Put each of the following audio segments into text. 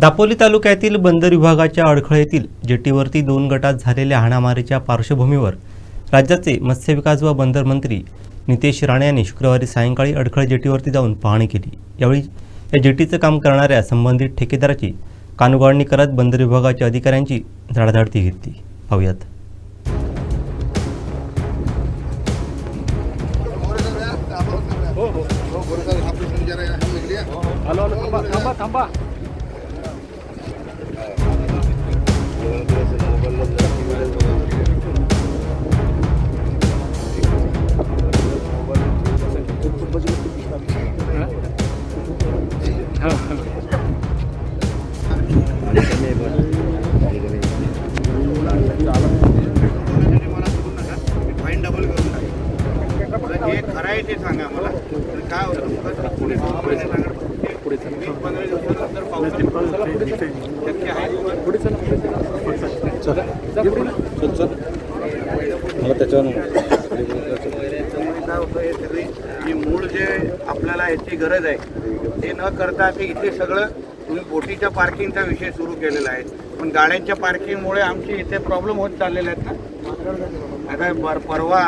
दापोली तालुक्यातील बंदर विभागाच्या अडखळेतील जेटीवरती दोन गटात झालेल्या हाणामारीच्या पार्श्वभूमीवर राज्याचे मत्स्यविकास व बंदर मंत्री नितेश राणे यांनी शुक्रवारी सायंकाळी अडखळे जेटीवरती जाऊन पाहणी केली. यावेळी या जेटीचं काम करणाऱ्या संबंधित ठेकेदाराची कानउघाडणी करत बंदर विभागाच्या अधिकाऱ्यांची झाडाझाडती घेतली. पाहूयात. जे खरं आहे ते सांगा मला तर काय होतं? पुढे पंधरा दिवसानंतर काय होतं. हे सगळी जी मूळ जे आपल्याला याची गरज आहे ते न करता ते इथे सगळं तुम्ही बोटीच्या पार्किंगचा विषय सुरू केलेला आहे. पण गाड्यांच्या पार्किंगमुळे आमचे इथे प्रॉब्लेम होत चाललेले आहेत ना? आता बर परवा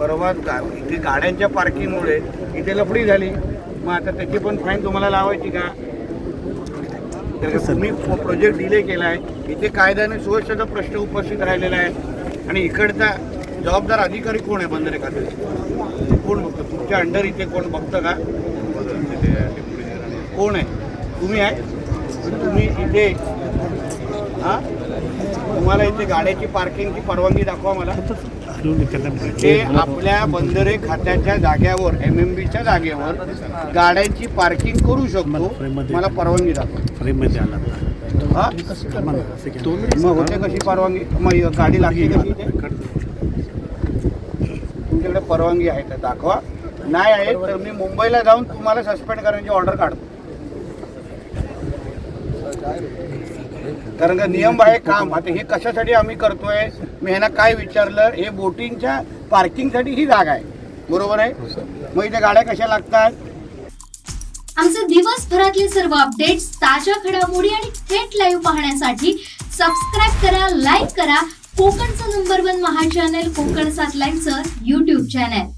परवा गा इथे गाड्यांच्या पार्किंगमुळे इथे लफडी झाली. मग आता त्याची पण फाईन तुम्हाला लावायची का? तर तुम्ही प्रोजेक्ट डिले केला आहे इथे कायद्याने सुरक्षेचा प्रश्न उपस्थित राहिलेला आहे. आणि इकडचा जबाबदार अधिकारी कोण आहे बंदरे खात्याचे कोण बघतं? तुमच्या अंडर इथे कोण बघतं का? कोण आहे? तुम्ही आहे? तुम्ही इथे हां? तुम्हाला इथे गाड्याची पार्किंगची परवानगी दाखवा मला. ते आपल्या बंदरे खात्याच्या जाग्यावर एम एम बीच्या जागेवर गाड्यांची पार्किंग करू शकतो. मला परवानगी दाखवा. हा? मग होते कशी परवानगी? मग गाडी कशी इथे? तुमच्याकडे परवानगी आहे तर दाखवा. नाही आहे तर मी मुंबईला जाऊन तुम्हाला सस्पेंड करण्याची ऑर्डर काढतो. कारण का नियम आहे काम. आता हे कशासाठी आम्ही करतोय? मी ह्यांना काय विचारलं? हे बोटिंगच्या पार्किंगसाठी ही जागा आहे. बरोबर आहे? मग इथे गाड्या कशा लागतात? आमचे दिवसभरातले सर्व अपडेट्स ताज्या घडामोडी आणि थेट लाईव्ह पाहण्यासाठी सबस्क्राईब करा लाईक करा. कोकणचं नंबर वन महा चॅनल कोकण सात लाईनचं युट्यूब चॅनल